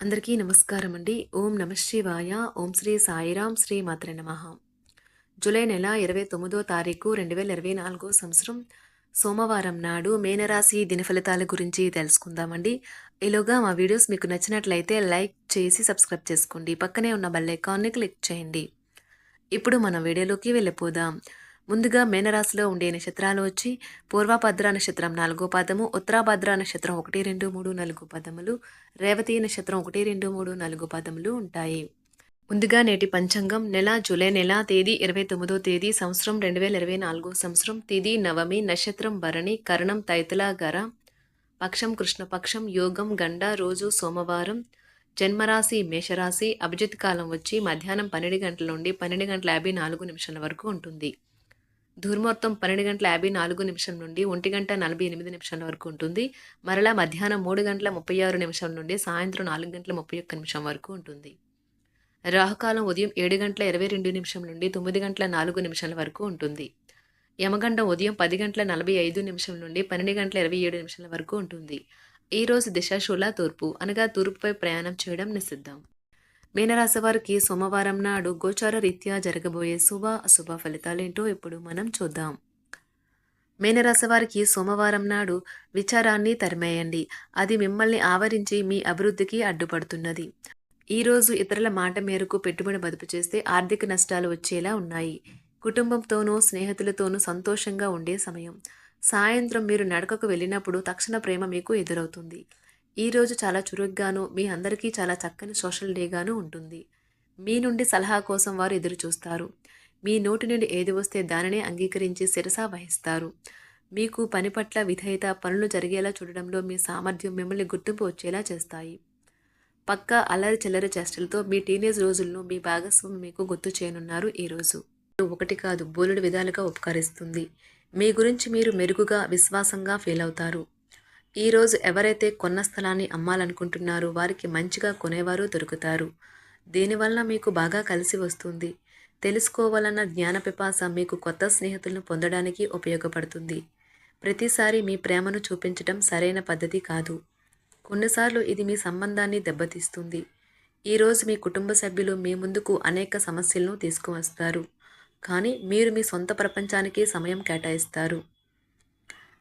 అందరికీ నమస్కారం అండి. ఓం నమ శివాయ. ఓం శ్రీ సాయిరాం శ్రీ మాత్ర నమ. జూలై నెల ఇరవై తొమ్మిదో తారీఖు రెండు వేల ఇరవై నాలుగో సంవత్సరం సోమవారం నాడు మేనరాశి దిన ఫలితాల గురించి తెలుసుకుందామండి. ఈలోగా మా వీడియోస్ మీకు నచ్చినట్లయితే లైక్ చేసి సబ్స్క్రైబ్ చేసుకోండి. పక్కనే ఉన్న బెల్ ఐకాన్ని క్లిక్ చేయండి. ఇప్పుడు మనం వీడియోలోకి వెళ్ళిపోదాం. ముందుగా మేనరాశిలో ఉండే నక్షత్రాలు వచ్చి పూర్వభద్ర నక్షత్రం నాలుగో పదము ఉత్తరాభద్ర నక్షత్రం ఒకటి రెండు మూడు నాలుగు పదములు రేవతి నక్షత్రం ఒకటి రెండు మూడు నాలుగు పదములు ఉంటాయి. ముందుగా నేటి పంచాంగం నెల జూలై నెల తేదీ ఇరవై తొమ్మిదో తేదీ సంవత్సరం రెండు వేల ఇరవై నాలుగో సంవత్సరం తేదీ నవమి నక్షత్రం భరణి కరణం తైతలాగర పక్షం కృష్ణపక్షం యోగం గండ రోజు సోమవారం జన్మరాశి మేషరాశి అభిజిత్ కాలం వచ్చి మధ్యాహ్నం పన్నెండు గంటల నుండి పన్నెండు గంటల యాభై నాలుగు నిమిషాల వరకు ఉంటుంది. దుర్ముహూర్తం పన్నెండు గంటల యాభై నాలుగు నిమిషం నుండి ఒంటి గంట నలభై ఎనిమిది నిమిషాల వరకు ఉంటుంది. మరలా మధ్యాహ్నం మూడు గంటల ముప్పై ఆరు నిమిషం నుండి సాయంత్రం నాలుగు గంటల ముప్పై ఒక్క నిమిషం వరకు ఉంటుంది. రాహుకాలం ఉదయం ఏడు గంటల ఇరవై రెండు నిమిషం నుండి తొమ్మిది గంటల నాలుగు నిమిషాల వరకు ఉంటుంది. యమగండం ఉదయం పది గంటల నలభై ఐదు నిమిషం నుండి పన్నెండు గంటల ఇరవై ఏడు నిమిషాల వరకు ఉంటుంది. ఈ రోజు దిశాశూల తూర్పు అనగా తూర్పుపై ప్రయాణం చేయడం నిషిద్ధం. మీనరాశి వారికి సోమవారం నాడు గోచార రీత్యా జరగబోయే శుభ అశుభ ఫలితాలేంటో ఇప్పుడు మనం చూద్దాం. మీనరాశి వారికి సోమవారం నాడు విచారాన్ని తరిమేయండి. అది మిమ్మల్ని ఆవరించి మీ అభివృద్ధికి అడ్డుపడుతున్నది. ఈరోజు ఇతరుల మాట మేరకు పెట్టుబడి మదుపు చేస్తే ఆర్థిక నష్టాలు వచ్చేలా ఉన్నాయి. కుటుంబంతోనూ స్నేహితులతోనూ సంతోషంగా ఉండే సమయం. సాయంత్రం మీరు నడకకు వెళ్ళినప్పుడు తక్షణ ప్రేమ మీకు ఎదురవుతుంది. ఈరోజు చాలా చురుగ్గాను మీ అందరికీ చాలా చక్కని సోషల్ డేగాను ఉంటుంది. మీ నుండి సలహా కోసం వారు ఎదురు చూస్తారు మీ నోటి నుండి ఏది వస్తే దానినే అంగీకరించి శిరసా వహిస్తారు. మీకు పని పట్ల విధేయత పనులు జరిగేలా చూడడంలో మీ సామర్థ్యం మిమ్మల్ని గుర్తింపు వచ్చేలా చేస్తాయి. పక్క అల్లరి చిల్లరి చేష్టలతో మీ టీనేజ్ రోజులను మీ భాగస్వామి మీకు గుర్తు చేయనున్నారు ఈరోజు ఒకటి కాదు బోలుడు విధాలుగా ఉపకరిస్తుంది. మీ గురించి మీరు మెరుగుగా విశ్వాసంగా ఫీల్ అవుతారు ఈరోజు ఎవరైతే కొన్న స్థలాన్ని అమ్మాలనుకుంటున్నారో వారికి మంచిగా కొనేవారు దొరుకుతారు. దీనివల్ల మీకు బాగా కలిసి వస్తుంది. తెలుసుకోవాలన్న జ్ఞాన పిపాస మీకు కొత్త స్నేహితులను పొందడానికి ఉపయోగపడుతుంది. ప్రతిసారి మీ ప్రేమను చూపించడం సరైన పద్ధతి కాదు. కొన్నిసార్లు ఇది మీ సంబంధాన్ని దెబ్బతీస్తుంది. ఈరోజు మీ కుటుంబ సభ్యులు మీ ముందుకు అనేక సమస్యలను తీసుకువస్తారు. కానీ మీరు మీ సొంత ప్రపంచానికి సమయం కేటాయిస్తారు.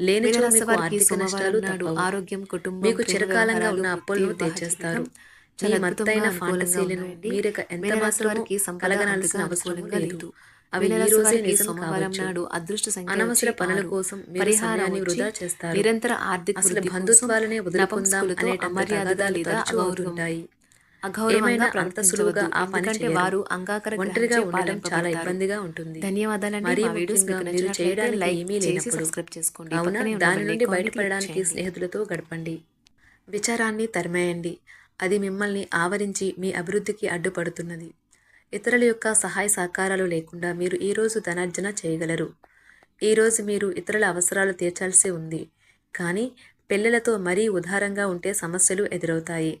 లేని ఆర్థిక నష్టాలు. ఆరోగ్యం కుటుంబం మీకు చిరకాలంగా ఉన్న అప్పులను తీర్చేస్తారు మీ మత్తైన ఫాంటసీలను మీరిక ఎంత కలగనాల్సిన అవసరం లేదు. అవి ఈ రోజే నిజం అదృష్ట అనవసర పనుల. కోసం మీరు పరిహారం సమయాన్ని వచ్చి వృధా చేస్తారు. నిరంతర ఆర్థిక అసలు బంధుత్వాలనే వదులుకుందాం అమర్యాదగా తగాదాలు లేదా అగౌరవంగా అంత. సులువుగా ఆ పని ఎందుకంటే చేయరు. వారు అంగాకర ఒంటరిగా ఉండటం చాలా. ఇబ్బందిగా ఉంటుంది. ధన్యవాదాలండి. మరీ మా వీడియోస్ ముఖ్యంగా మీకు మీరు చేయడానికి లైక్ ఏమీ చేసి సబ్స్క్రైబ్ చేసుకోండి. అవునా? దాని నుండి బయటపడడానికి. స్నేహితులతో గడపండి. విచారాన్ని తరిమేయండి. అది మిమ్మల్ని ఆవరించి మీ అభివృద్ధికి అడ్డుపడుతున్నది. ఇతరుల యొక్క సహాయ సహకారాలు లేకుండా మీరు ఈరోజు ధనార్జన చేయగలరు. ఈరోజు మీరు ఇతరుల అవసరాలు తీర్చాల్సి ఉంది. కానీ పిల్లలతో మరీ ఉదారంగా ఉంటే సమస్యలు ఎదురవుతాయి.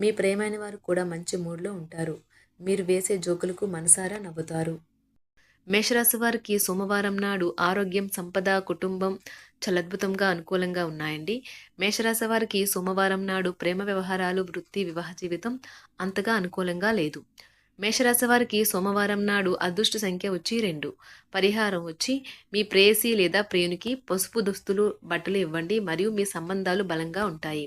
మీ ప్రేమైన వారు కూడా మంచి మూడ్లో ఉంటారు. మీరు వేసే జోకులకు మనసారా నవ్వుతారు. మేషరాశి వారికి సోమవారం నాడు ఆరోగ్యం సంపద కుటుంబం చాలా అద్భుతంగా అనుకూలంగా ఉన్నాయండి. మేషరాశి వారికి సోమవారం నాడు ప్రేమ వ్యవహారాలు వృత్తి వివాహ జీవితం అంతగా అనుకూలంగా లేదు. మేషరాశి వారికి సోమవారం నాడు అదృష్ట సంఖ్య వచ్చి రెండు. పరిహారం వచ్చి మీ ప్రేయసి లేదా ప్రేయునికి పసుపు దుస్తులు బట్టలు ఇవ్వండి. మరియు మీ సంబంధాలు బలంగా ఉంటాయి.